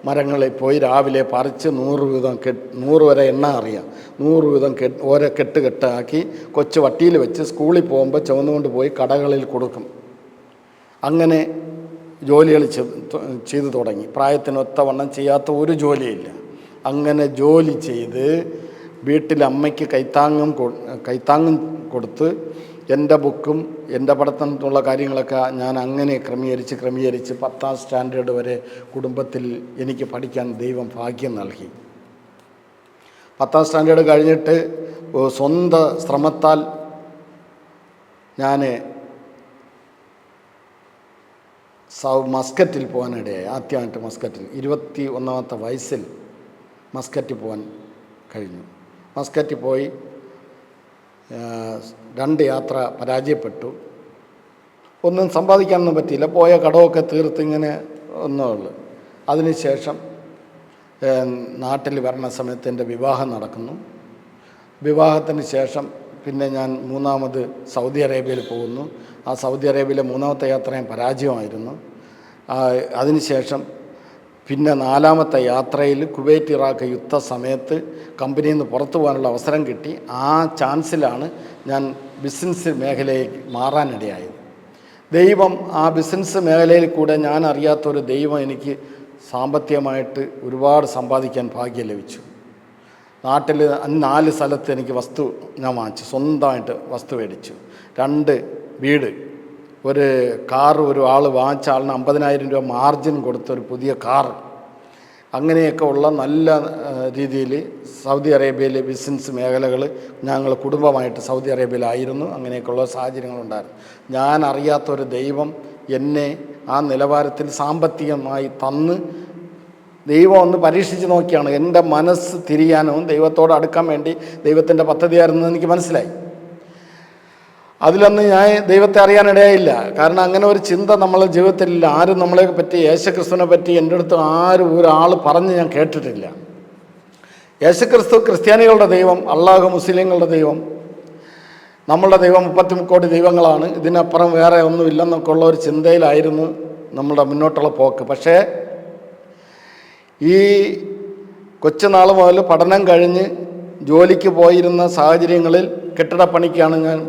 മരങ്ങളിൽ പോയി രാവിലെ പറിച്ച് നൂറ് വീതം കെട്ട് നൂറ് വരെ എണ്ണ അറിയാം. നൂറ് വീതം കെട്ട് ഓരോ കെട്ട് കെട്ടാക്കി കൊച്ചു വട്ടിയിൽ വെച്ച് സ്കൂളിൽ പോകുമ്പോൾ ചുവന്നുകൊണ്ട് പോയി കടകളിൽ കൊടുക്കും. അങ്ങനെ ജോലികൾ ചെയ്തു തുടങ്ങി. പ്രായത്തിനൊത്തവണ്ണം ചെയ്യാത്ത ഒരു ജോലിയില്ല. അങ്ങനെ ജോലി ചെയ്ത് വീട്ടിൽ അമ്മയ്ക്ക് കൈത്താങ്ങും കൈത്താങ്ങും കൊടുത്ത് എന്റെ ബുക്കും എന്റെ പഠിത്തത്തിനുള്ള കാര്യങ്ങളൊക്കെ ഞാൻ അങ്ങനെ ക്രമീകരിച്ച് ക്രമീകരിച്ച് പത്താം സ്റ്റാൻഡേർഡ് വരെ കുടുംബത്തിൽ എനിക്ക് പഠിക്കാൻ ദൈവം ഭാഗ്യം നൽകി. പത്താം സ്റ്റാൻഡേർഡ് കഴിഞ്ഞിട്ട് സ്വന്തം ശ്രമത്താൽ ഞാൻ സൗ മസ്കറ്റിൽ പോകാനിടയായി. ആദ്യമായിട്ട് മസ്കറ്റിൽ. ഇരുപത്തി ഒന്നാമത്തെ വയസ്സിൽ മസ്കറ്റിൽ പോകാൻ കഴിഞ്ഞു. മസ്കറ്റിൽ പോയി രണ്ട് യാത്ര പരാജയപ്പെട്ടു. ഒന്നും സമ്പാദിക്കാനൊന്നും പറ്റിയില്ല. പോയ കടമൊക്കെ തീർത്ത് ഇങ്ങനെ ഒന്നേ ഉള്ളു അതിനുശേഷം നാട്ടിൽ വരണ സമയത്ത് എന്റെ വിവാഹം നടക്കുന്നു. വിവാഹത്തിന് ശേഷം പിന്നെ ഞാൻ മൂന്നാമത് സൗദി അറേബ്യയിൽ പോകുന്നു. ആ സൗദി അറേബ്യയിലെ മൂന്നാമത്തെ യാത്രയും പരാജയമായിരുന്നു. അതിനുശേഷം പിന്നെ നാലാമത്തെ യാത്രയിൽ കുവൈറ്റ് ഇറാഖ് യുദ്ധ സമയത്ത് കമ്പനിയിൽ നിന്ന് പുറത്തു പോകാനുള്ള അവസരം കിട്ടി. ആ ചാൻസിലാണ് ഞാൻ ബിസിനസ് മേഖലയിലേക്ക് മാറാനിടയായത്. ദൈവം ആ ബിസിനസ് മേഖലയിൽ കൂടെ ഞാൻ അറിയാത്തൊരു ദൈവം എനിക്ക് സാമ്പത്തികമായിട്ട് ഒരുപാട് സമ്പാദിക്കാൻ ഭാഗ്യം ലഭിച്ചു. നാട്ടിൽ നാല് സ്ഥലത്ത് എനിക്ക് വസ്തു ഞാൻ വാങ്ങിച്ചു. സ്വന്തമായിട്ട് വസ്തു മേടിച്ചു. രണ്ട് വീട് ഒരു കാർ ഒരു ആൾ വാങ്ങിച്ച ആളിന് അമ്പതിനായിരം രൂപ മാർജിൻ കൊടുത്ത ഒരു പുതിയ കാർ. അങ്ങനെയൊക്കെ ഉള്ള നല്ല രീതിയിൽ സൗദി അറേബ്യയിലെ ബിസിനസ് മേഖലകൾ ഞങ്ങൾ കുടുംബമായിട്ട് സൗദി അറേബ്യയിലായിരുന്നു. അങ്ങനെയൊക്കെയുള്ള സാഹചര്യങ്ങളുണ്ടായിരുന്നു ഞാൻ അറിയാത്തൊരു ദൈവം എന്നെ ആ നിലവാരത്തിൽ സാമ്പത്തികമായി തന്ന് ദൈവം ഒന്ന് പരീക്ഷിച്ച് നോക്കിയാണ് എന്റെ മനസ്സ് തിരിയാനും ദൈവത്തോട് അടുക്കാൻ വേണ്ടി ദൈവത്തിന്റെ പദ്ധതിയായിരുന്നു എനിക്ക് മനസ്സിലായി. അതിലൊന്നും ഞാൻ ദൈവത്തെ അറിയാനിടയായില്ല. കാരണം അങ്ങനെ ഒരു ചിന്ത നമ്മളെ ജീവിതത്തിലില്ല. ആരും നമ്മളെ പറ്റി യേശുക്രിസ്തുവിനെ പറ്റി എന്റെ അടുത്ത് ആരും ഒരാൾ പറഞ്ഞ് ഞാൻ കേട്ടിട്ടില്ല. യേശുക്രിസ്തു ക്രിസ്ത്യാനികളുടെ ദൈവം അള്ളാഹു മുസ്ലിങ്ങളുടെ ദൈവം നമ്മളുടെ ദൈവം മുപ്പത്തി കോടി ദൈവങ്ങളാണ്. ഇതിനപ്പുറം വേറെ ഒന്നുമില്ലെന്നൊക്കെ ഉള്ള ഒരു ചിന്തയിലായിരുന്നു നമ്മളുടെ മുന്നോട്ടുള്ള പോക്ക്. പക്ഷേ ഈ കൊച്ചുനാൾ മുതൽ പഠനം കഴിഞ്ഞ് ജോലിക്ക് പോയിരുന്ന സാഹചര്യങ്ങളിൽ കെട്ടിടപ്പണിക്കാണ് ഞാൻ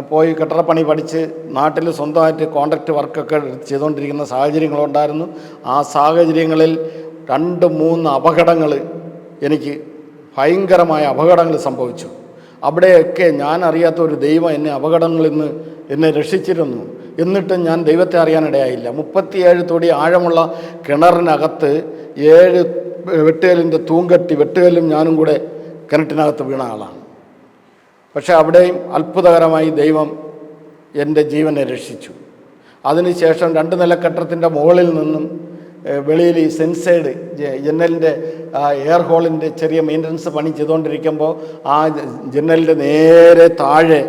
പോയി കെട്ടിടപ്പണി പഠിച്ച് നാട്ടിൽ സ്വന്തമായിട്ട് കോൺട്രാക്റ്റ് വർക്കൊക്കെ ചെയ്തുകൊണ്ടിരിക്കുന്ന സാഹചര്യങ്ങളുണ്ടായിരുന്നു. ആ സാഹചര്യങ്ങളിൽ രണ്ട് മൂന്ന് അപകടങ്ങൾ എനിക്ക് ഭയങ്കരമായ അപകടങ്ങൾ സംഭവിച്ചു. അവിടെയൊക്കെ ഞാൻ അറിയാത്ത ഒരു ദൈവം എന്നെ അപകടങ്ങളിൽ നിന്ന് എന്നെ രക്ഷിച്ചിരുന്നു. എന്നിട്ടും ഞാൻ ദൈവത്തെ അറിയാനിടയായില്ല. മുപ്പത്തിയേഴ് തൊടി ആഴമുള്ള കിണറിനകത്ത് ഏഴ് വെട്ടുകലിന്റെ തൂങ്കട്ടി വെട്ടുകല്ലും ഞാനും കൂടെ കിണറ്റിനകത്ത് വീണ ആളാണ്. പക്ഷെ അവിടെയും അത്ഭുതകരമായി ദൈവം എന്റെ ജീവനെ രക്ഷിച്ചു. അതിനുശേഷം രണ്ട് നില കെട്ടിടത്തിന്റെ മുകളിൽ നിന്നും വെളിയിൽ ഈ സെൻസൈഡ് ജനലിന്റെ എയർ ഹോളിന്റെ ചെറിയ മെയിന്റനൻസ് പണി ചെയ്തുകൊണ്ടിരിക്കുമ്പോൾ ആ ജനലിന്റെ നേരെ താഴെ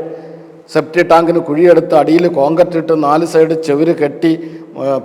സെപ്റ്റി ടാങ്കിന് കുഴിയെടുത്ത് അടിയിൽ കോൺക്രീറ്റ് ഇട്ട് നാല് സൈഡ് ചെവിര് കെട്ടി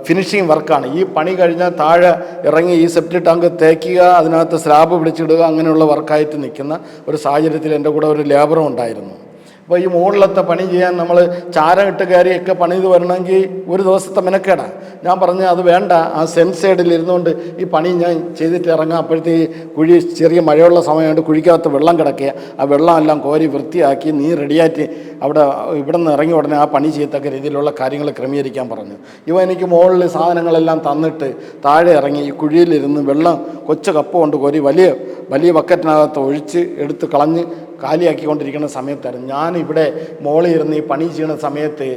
ഫിനിഷിങ് വർക്കാണ് ഈ പണി കഴിഞ്ഞാൽ താഴെ ഇറങ്ങി ഈ സെപ്റ്റി ടാങ്ക് തേക്കുക അതിനകത്ത് സ്ലാബ് പിടിച്ചിടുക അങ്ങനെയുള്ള വർക്കായിട്ട് നിൽക്കുന്ന ഒരു സാഹചര്യത്തിൽ എന്റെ കൂടെ ഒരു ലേബറും ഉണ്ടായിരുന്നു. അപ്പോൾ ഈ മുകളിലത്തെ പണി ചെയ്യാൻ നമ്മൾ ചാരം ഇട്ട് കയറിയൊക്കെ പണിത് വരണമെങ്കിൽ ഒരു ദിവസത്തെ മെനക്കേടാണ് ഞാൻ പറഞ്ഞു അത് വേണ്ട ആ സെൻസൈഡിൽ ഇരുന്നുകൊണ്ട് ഈ പണി ഞാൻ ചെയ്തിട്ട് ഇറങ്ങാം. അപ്പോഴത്തേക്ക് കുഴി ചെറിയ മഴയുള്ള സമയമുണ്ട് കുഴിക്കകത്ത് വെള്ളം കിടക്കുക. ആ വെള്ളം എല്ലാം കോരി വൃത്തിയാക്കി നീ റെഡിയാക്കി അവിടെ ഇവിടെ നിന്ന് ഇറങ്ങി ഉടനെ ആ പണി ചെയ്യത്തക്ക രീതിയിലുള്ള കാര്യങ്ങൾ ക്രമീകരിക്കാൻ പറഞ്ഞു. ഇവ എനിക്ക് മുകളിൽ സാധനങ്ങളെല്ലാം തന്നിട്ട് താഴെ ഇറങ്ങി ഈ കുഴിയിലിരുന്ന് വെള്ളം കൊച്ചു കപ്പ് കൊണ്ട് കോരി വലിയ വലിയ ബക്കറ്റിനകത്ത് ഒഴിച്ച് എടുത്ത് കളഞ്ഞ് കാലിയാക്കിക്കൊണ്ടിരിക്കുന്ന സമയത്തായിരുന്നു. ഞാൻ ഇവിടെ മോളിൽ ഇരുന്ന് ഈ പണി ചെയ്യുന്ന സമയത്ത്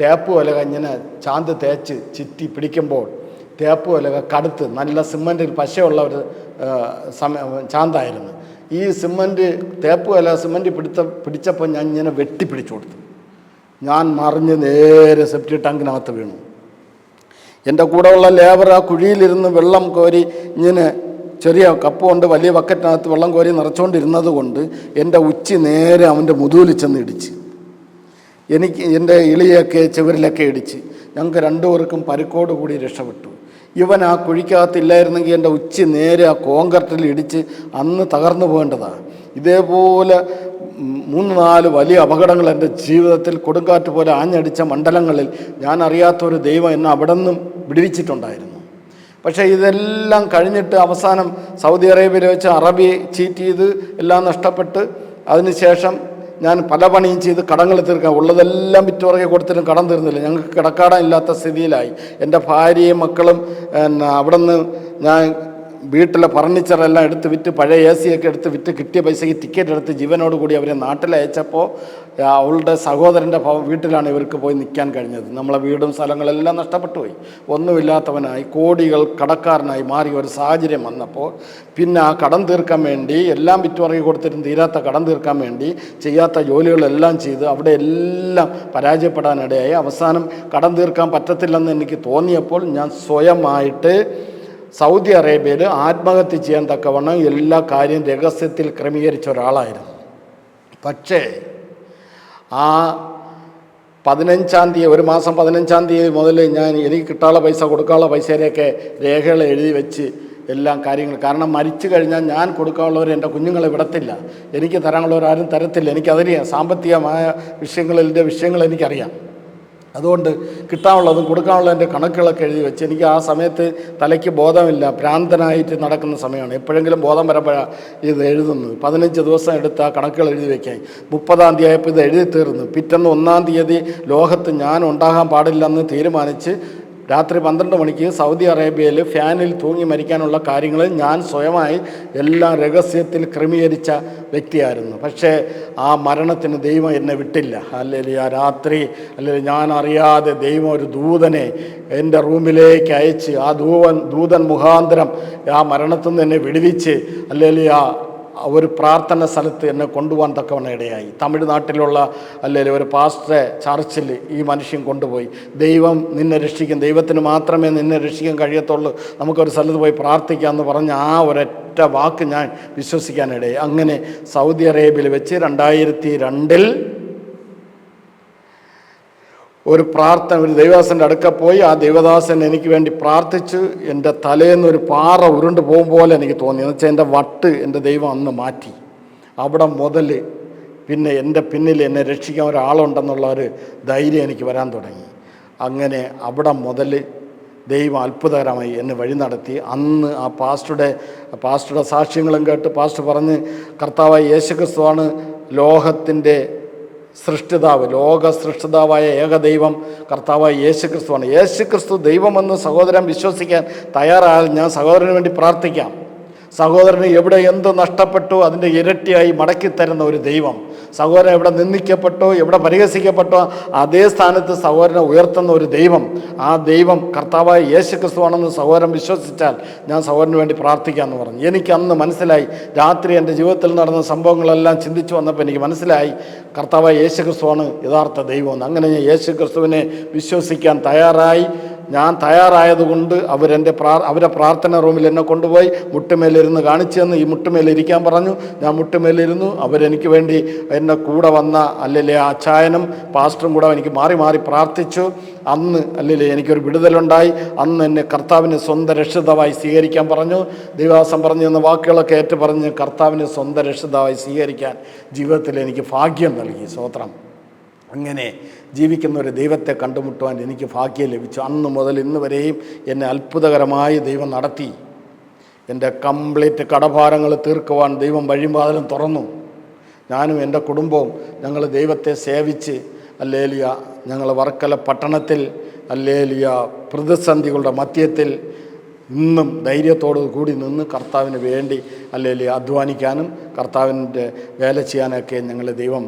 തേപ്പ് ഒലക ഇങ്ങനെ ചാന്ത് തേച്ച് ചിറ്റി പിടിക്കുമ്പോൾ തേപ്പ് ഒലക കടുത്ത് നല്ല സിമന്റിൽ പശയുള്ള ഒരു സമയം ചാന്തായിരുന്നു. ഈ സിമന്റ് തേപ്പ് ഒല സിമന്റ് പിടിത്ത പിടിച്ചപ്പോൾ ഞാൻ ഇങ്ങനെ വെട്ടി പിടിച്ചു കൊടുത്തു. ഞാൻ മറിഞ്ഞ് നേരെ സെപ്റ്റി ടാങ്കിനകത്ത് വീണു. എന്റെ കൂടെയുള്ള ലേബർ ആ കുഴിയിലിരുന്ന് വെള്ളം കോരി ഇങ്ങനെ ചെറിയ കപ്പ് കൊണ്ട് വലിയ ബക്കറ്റിനകത്ത് വെള്ളം കോരി നിറച്ചുകൊണ്ടിരുന്നത് കൊണ്ട് എന്റെ ഉച്ചി നേരെ അവന്റെ മുതുകിൽ ചെന്ന് ഇടിച്ച്. എനിക്ക് എന്റെ ഇളിയൊക്കെ ചുവരിലൊക്കെ ഇടിച്ച്. ഞങ്ങൾക്ക് രണ്ടുപേർക്കും പരുക്കോട് കൂടി രക്ഷപ്പെട്ടു. ഇവൻ ആ കുഴിക്കകത്തില്ലായിരുന്നെങ്കിൽ എന്റെ ഉച്ചി നേരെ ആ കോങ്കർട്ടിൽ ഇടിച്ച് അന്ന് തകർന്നു പോകേണ്ടതാണ് ഇതേപോലെ മൂന്ന് നാല് വലിയ അപകടങ്ങൾ എന്റെ ജീവിതത്തിൽ കൊടുങ്കാറ്റ് പോലെ ആഞ്ഞടിച്ച മണ്ഡലങ്ങളിൽ ഞാൻ അറിയാത്തൊരു ദൈവം എന്നെ അവിടെ നിന്നും വിടുവിച്ചിട്ടുണ്ടായിരുന്നു. പക്ഷേ ഇതെല്ലാം കഴിഞ്ഞിട്ട് അവസാനം സൗദി അറേബ്യയിൽ വെച്ച് അറബി ചീറ്റ് ചെയ്ത് എല്ലാം നഷ്ടപ്പെട്ട് അതിനുശേഷം ഞാൻ പല പണിയും ചെയ്ത് കടങ്ങൾ തീർക്കാൻ ഉള്ളതെല്ലാം വിറ്റുറകെ കൊടുത്തിട്ടും കടം തീർന്നില്ല. ഞങ്ങൾക്ക് കിടക്കാടം ഇല്ലാത്ത സ്ഥിതിയിലായി. എന്റെ ഭാര്യയും മക്കളും പിന്നെ അവിടെ നിന്ന് ഞാൻ വീട്ടിലെ ഫർണിച്ചറെല്ലാം എടുത്ത് വിറ്റ് പഴയ എ സിയൊക്കെ എടുത്ത് വിറ്റ് കിട്ടിയ പൈസയ്ക്ക് ടിക്കറ്റ് എടുത്ത് ജീവനോട് കൂടി അവരെ നാട്ടിലയച്ചപ്പോൾ അവളുടെ സഹോദരന്റെ വീട്ടിലാണ് ഇവർക്ക് പോയി നിൽക്കാൻ കഴിഞ്ഞത്. നമ്മളെ വീടും സ്ഥലങ്ങളെല്ലാം നഷ്ടപ്പെട്ടു പോയി. ഒന്നുമില്ലാത്തവനായി കോടികൾ കടക്കാരനായി മാറിയ ഒരു സാഹചര്യം വന്നപ്പോൾ പിന്നെ ആ കടം തീർക്കാൻ വേണ്ടി എല്ലാം വിറ്റുറകി കൊടുത്തിട്ടും തീരാത്ത കടം തീർക്കാൻ വേണ്ടി ചെയ്യാത്ത ജോലികളെല്ലാം ചെയ്ത് അവിടെ എല്ലാം പരാജയപ്പെടാനിടയായി. അവസാനം കടം തീർക്കാൻ പറ്റത്തില്ലെന്ന് എനിക്ക് തോന്നിയപ്പോൾ ഞാൻ സ്വയമായിട്ട് സൗദി അറേബ്യയിൽ ആത്മഹത്യ ചെയ്യാൻ തക്കവണ്ണം എല്ലാ കാര്യം രഹസ്യത്തിൽ ക്രമീകരിച്ച ഒരാളായിരുന്നു. പക്ഷേ ആ പതിനഞ്ചാം തീയതി ഒരു മാസം പതിനഞ്ചാം തീയതി മുതൽ ഞാൻ എനിക്ക് കിട്ടാനുള്ള പൈസ കൊടുക്കാനുള്ള പൈസയിലൊക്കെ രേഖകൾ എഴുതി വെച്ച് എല്ലാം കാര്യങ്ങൾ. കാരണം മരിച്ചു കഴിഞ്ഞാൽ ഞാൻ കൊടുക്കാനുള്ളവർ എന്റെ കുഞ്ഞുങ്ങളെ വിടത്തില്ല. എനിക്ക് തരാനുള്ളവരാരും തരത്തില്ല. എനിക്കതറിയാം സാമ്പത്തികമായ വിഷയങ്ങളിന്റെ വിഷയങ്ങൾ എനിക്കറിയാം. അതുകൊണ്ട് കിട്ടാനുള്ളതും കൊടുക്കാനുള്ളതിന്റെ കണക്കുകളൊക്കെ എഴുതി വെച്ച് എനിക്ക് ആ സമയത്ത് തലയ്ക്ക് ബോധമില്ല ഭ്രാന്തനായിട്ട് നടക്കുന്ന സമയമാണ്. എപ്പോഴെങ്കിലും ബോധം വരുമ്പോഴാണ് ഇത് എഴുതുന്നത്. പതിനഞ്ച് ദിവസം എടുത്ത് ആ കണക്കുകൾ എഴുതി വയ്ക്കാൻ മുപ്പതാം തീയതി ആയപ്പോൾ ഇത് എഴുതി തീർന്നു. പിറ്റേന്ന് ഒന്നാം തീയതി ലോകത്ത് ഞാൻ ഉണ്ടാകാൻ പാടില്ലെന്ന് തീരുമാനിച്ച് രാത്രി പന്ത്രണ്ട് മണിക്ക് സൗദി അറേബ്യയിൽ ഫാനിൽ തൂങ്ങി മരിക്കാനുള്ള കാര്യങ്ങൾ ഞാൻ സ്വയമായി എല്ലാം രഹസ്യത്തിൽ ക്രമീകരിച്ച വ്യക്തിയായിരുന്നു. പക്ഷേ ആ മരണത്തിന് ദൈവം എന്നെ വിട്ടില്ല. അല്ലെങ്കിൽ ആ രാത്രി അല്ലെങ്കിൽ ഞാൻ അറിയാതെ ദൈവം ഒരു ദൂതനെ എന്റെ റൂമിലേക്ക് അയച്ച് ആ ദൂവൻ ദൂതൻ മുഖാന്തരം ആ മരണത്തിൽ നിന്ന് എന്നെ വിടുവിച്ച് അല്ലെങ്കിൽ ആ ഒരു പ്രാർത്ഥന സ്ഥലത്ത് എന്നെ കൊണ്ടുപോകാൻ തക്കവണ്ണം ഇടയായി. തമിഴ്നാട്ടിലുള്ള അല്ലെങ്കിൽ ഒരു പാസ്റ്ററെ ചർച്ചിൽ ഈ മനുഷ്യൻ കൊണ്ടുപോയി. ദൈവം നിന്നെ രക്ഷിക്കും. ദൈവത്തിന് മാത്രമേ നിന്നെ രക്ഷിക്കാൻ കഴിയത്തുള്ളൂ. നമുക്കൊരു സ്ഥലത്ത് പോയി പ്രാർത്ഥിക്കാം എന്ന് പറഞ്ഞ ആ ഒരൊറ്റ വാക്ക് ഞാൻ വിശ്വസിക്കാനിടയായി അങ്ങനെ സൗദി അറേബ്യയിൽ വെച്ച് രണ്ടായിരത്തി രണ്ടിൽ ഒരു പ്രാർത്ഥന ഒരു ദൈവദാസന്റെ അടുക്ക പോയി ആ ദൈവദാസൻ എനിക്ക് വേണ്ടി പ്രാർത്ഥിച്ചു എന്റെ തലേന്ന് ഒരു പാറ ഉരുണ്ട് പോകും പോലെ എനിക്ക് തോന്നി. എന്ന് വെച്ചാൽ എന്റെ വട്ട് എന്റെ ദൈവം അന്ന് മാറ്റി. അവിടെ മുതൽ പിന്നെ എന്റെ പിന്നിൽ എന്നെ രക്ഷിക്കാൻ ഒരാളുണ്ടെന്നുള്ള ഒരു ധൈര്യം എനിക്ക് വരാൻ തുടങ്ങി. അങ്ങനെ അവിടെ മുതൽ ദൈവം അത്ഭുതകരമായി എന്നെ വഴി നടത്തി. അന്ന് ആ പാസ്റ്ററുടെ പാസ്റ്ററുടെ സാക്ഷ്യങ്ങളും കേട്ട് പാസ്റ്റർ പറഞ്ഞ് കർത്താവായ യേശുക്രിസ്തുവാണ് ലോകത്തിന്റെ സൃഷ്ടിതാവ് ലോക സൃഷ്ടിതാവായ ഏകദൈവം കർത്താവായ യേശു ക്രിസ്തുവാണ് യേശു ക്രിസ്തു ദൈവമെന്ന് സഹോദരൻ വിശ്വസിക്കാൻ തയ്യാറായാൽ ഞാൻ സഹോദരന് വേണ്ടി പ്രാർത്ഥിക്കാം. സഹോദരന് എവിടെ എന്ത് നഷ്ടപ്പെട്ടു അതിന്റെ ഇരട്ടിയായി മടക്കിത്തരുന്ന ഒരു ദൈവം. സഹോദരൻ എവിടെ നിന്ദിക്കപ്പെട്ടോ എവിടെ പരിഹസിക്കപ്പെട്ടോ അതേ സ്ഥാനത്ത് സഹോദരനെ ഉയർത്തുന്ന ഒരു ദൈവം. ആ ദൈവം കർത്താവായ യേശു ക്രിസ്തുവാണെന്ന് സഹോദരൻ വിശ്വസിച്ചാൽ ഞാൻ സഹോദരന് വേണ്ടി പ്രാർത്ഥിക്കാമെന്ന് പറഞ്ഞു. എനിക്ക് അന്ന് മനസ്സിലായി രാത്രി എന്റെ ജീവിതത്തിൽ നടന്ന സംഭവങ്ങളെല്ലാം ചിന്തിച്ചു വന്നപ്പോൾ എനിക്ക് മനസ്സിലായി കർത്താവായ യേശു ക്രിസ്തുവാണ് യഥാർത്ഥ ദൈവമെന്ന് അങ്ങനെ ഞാൻ യേശു ക്രിസ്തുവിനെ വിശ്വസിക്കാൻ തയ്യാറായി. ഞാൻ തയ്യാറായതുകൊണ്ട് അവരെന്റെ പ്രാ അവരെ പ്രാർത്ഥന റൂമിൽ എന്നെ കൊണ്ടുപോയി മുട്ടുമേലിരുന്ന് കാണിച്ചു തന്നു. ഈ മുട്ടുമേലിരിക്കാൻ പറഞ്ഞു. ഞാൻ മുട്ടുമേലിരുന്നു. അവരെനിക്ക് വേണ്ടി എന്നെ കൂടെ വന്ന അല്ലല്ലേ അച്ചായനും പാസ്റ്ററും കൂടെ എനിക്ക് മാറി മാറി പ്രാർത്ഥിച്ചു. അന്ന് അല്ലല്ലേ എനിക്കൊരു വിടുതലുണ്ടായി. അന്ന് എന്നെ കർത്താവിനെ സ്വന്തം രക്ഷിതമായി സ്വീകരിക്കാൻ പറഞ്ഞു. ദൈവാസം പറഞ്ഞു എന്ന വാക്കുകളൊക്കെ ഏറ്റു പറഞ്ഞ് കർത്താവിനെ സ്വന്തം രക്ഷിതാവായി സ്വീകരിക്കാൻ ജീവിതത്തിൽ എനിക്ക് ഭാഗ്യം നൽകി. സ്വത്രം അങ്ങനെ ജീവിക്കുന്ന ഒരു ദൈവത്തെ കണ്ടുമുട്ടുവാൻ എനിക്ക് ഭാഗ്യം ലഭിച്ചു. അന്ന് മുതൽ ഇന്ന് വരെയും എന്നെ അത്ഭുതകരമായി ദൈവം നടത്തി. എന്റെ കംപ്ലീറ്റ് കടഭാരങ്ങൾ തീർക്കുവാൻ ദൈവം വഴിമാതലും തുറന്നു. ഞാനും എന്റെ കുടുംബവും ഞങ്ങൾ ദൈവത്തെ സേവിച്ച് അല്ലേലിയ ഞങ്ങൾ വർക്കല പട്ടണത്തിൽ അല്ലേലിയ പ്രതിസന്ധികളുടെ മധ്യത്തിൽ ഇന്നും ധൈര്യത്തോടു കൂടി നിന്ന് കർത്താവിന് വേണ്ടി അല്ലെങ്കിൽ അധ്വാനിക്കാനും കർത്താവിന്റെ വേല ചെയ്യാനൊക്കെ ഞങ്ങളെ ദൈവം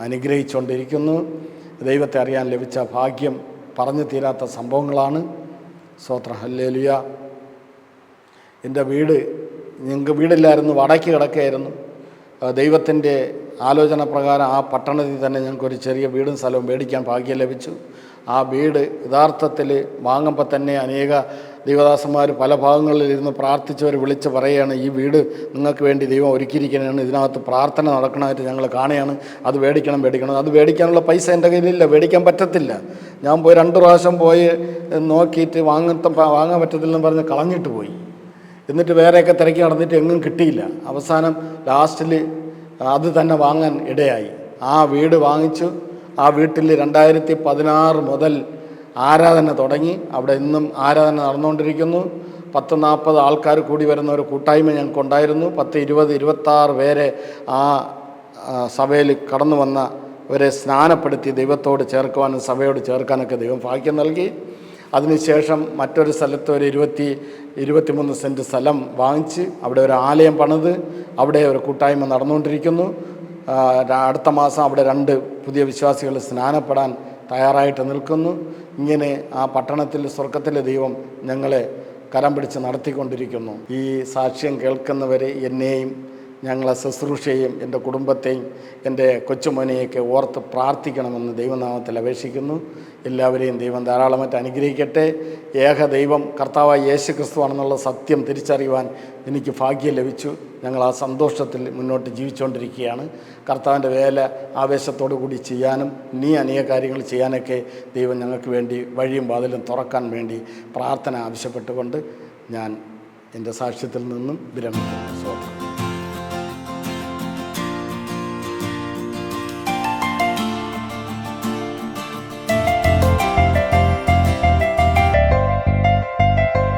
അനുഗ്രഹിച്ചുകൊണ്ടിരിക്കുന്നു. ദൈവത്തെ അറിയാൻ ലഭിച്ച ഭാഗ്യം പറഞ്ഞു തീരാത്ത സംഭവങ്ങളാണ്. സ്വത്ര. ഹല്ലേലുയ. എന്റെ വീട് ഞങ്ങൾക്ക് വീടില്ലായിരുന്നു വടക്ക് കിടക്കുകയായിരുന്നു. ദൈവത്തിന്റെ ആലോചന പ്രകാരം ആ പട്ടണത്തിൽ തന്നെ ഞങ്ങൾക്കൊരു ചെറിയ വീടും സ്ഥലവും മേടിക്കാൻ ഭാഗ്യം ലഭിച്ചു. ആ വീട് യഥാർത്ഥത്തിൽ വാങ്ങുമ്പോൾ തന്നെ അനേക ദൈവദാസന്മാർ പല ഭാഗങ്ങളിൽ ഇരുന്ന് പ്രാർത്ഥിച്ചവർ വിളിച്ച് പറയുകയാണ് ഈ വീട് നിങ്ങൾക്ക് വേണ്ടി ദൈവം ഒരുക്കിയിരിക്കുന്നതാണ് ഇതിനകത്ത് പ്രാർത്ഥന നടക്കണമായിട്ട് ഞങ്ങൾ കാണുകയാണ്. അത് മേടിക്കണം മേടിക്കണം അത് മേടിക്കാനുള്ള പൈസ എന്റെ കയ്യിലില്ല മേടിക്കാൻ പറ്റത്തില്ല. ഞാൻ പോയി രണ്ട് പ്രാവശ്യം പോയി നോക്കിയിട്ട് വാങ്ങത്ത വാങ്ങാൻ പറ്റത്തില്ലെന്ന് പറഞ്ഞ് കളഞ്ഞിട്ട് പോയി. എന്നിട്ട് വേറെയൊക്കെ തിരക്കി നടന്നിട്ട് എങ്ങും കിട്ടിയില്ല. അവസാനം ലാസ്റ്റിൽ അത് തന്നെ വാങ്ങാൻ ഇടയായി. ആ വീട് വാങ്ങിച്ചു. ആ വീട്ടിൽ രണ്ടായിരത്തി പതിനാറ് മുതൽ ആരാധന തുടങ്ങി. അവിടെ ഇന്നും ആരാധന നടന്നുകൊണ്ടിരിക്കുന്നു. പത്ത് നാൽപ്പത് ആൾക്കാർ കൂടി വരുന്ന ഒരു കൂട്ടായ്മ ഞങ്ങൾക്കുണ്ടായിരുന്നു. പത്ത് ഇരുപത് ഇരുപത്താറ് പേരെ ആ സഭയിൽ കടന്നു വന്ന അവരെ സ്നാനപ്പെടുത്തി ദൈവത്തോട് ചേർക്കുവാനും സഭയോട് ചേർക്കാനൊക്കെ ദൈവം ഭാഗ്യം നൽകി. അതിനുശേഷം മറ്റൊരു സ്ഥലത്ത് ഒരു ഇരുപത്തി ഇരുപത്തിമൂന്ന് സെന്റ് സ്ഥലം വാങ്ങിച്ച് അവിടെ ഒരു ആലയം പണിത് അവിടെ ഒരു കൂട്ടായ്മ നടന്നുകൊണ്ടിരിക്കുന്നു. അടുത്ത മാസം അവിടെ രണ്ട് പുതിയ വിശ്വാസികൾ സ്നാനപ്പെടാൻ തയ്യാറായിട്ട് നിൽക്കുന്നു. ഇങ്ങനെ ആ പട്ടണത്തിൽ സ്വർഗത്തിലെ ദൈവം ഞങ്ങളെ കരം പിടിച്ച് നടത്തിക്കൊണ്ടിരിക്കുന്നു. ഈ സാക്ഷ്യം കേൾക്കുന്നവരെ എന്നെയും ഞങ്ങളെ ശുശ്രൂഷയും എന്റെ കുടുംബത്തെയും എന്റെ കൊച്ചുമോനെയൊക്കെ ഓർത്ത് പ്രാർത്ഥിക്കണമെന്ന് ദൈവനാമത്തിൽ അപേക്ഷിക്കുന്നു. എല്ലാവരെയും ദൈവം ധാരാളമായിട്ട് അനുഗ്രഹിക്കട്ടെ. ഏക ദൈവം കർത്താവായ യേശു ക്രിസ്തുവാണെന്നുള്ള സത്യം തിരിച്ചറിയുവാൻ എനിക്ക് ഭാഗ്യം ലഭിച്ചു. ഞങ്ങൾ ആ സന്തോഷത്തിൽ മുന്നോട്ട് ജീവിച്ചുകൊണ്ടിരിക്കുകയാണ്. കർത്താവിന്റെ വേല ആവേശത്തോടു കൂടി ചെയ്യാനും നീ അനേക കാര്യങ്ങൾ ചെയ്യാനൊക്കെ ദൈവം ഞങ്ങൾക്ക് വേണ്ടി വഴിയും വാതിലും തുറക്കാൻ വേണ്ടി പ്രാർത്ഥന ആവശ്യപ്പെട്ടുകൊണ്ട് ഞാൻ എന്റെ സാക്ഷ്യത്തിൽ നിന്നും വിരമിക്കുന്നു. സ്വാഗതം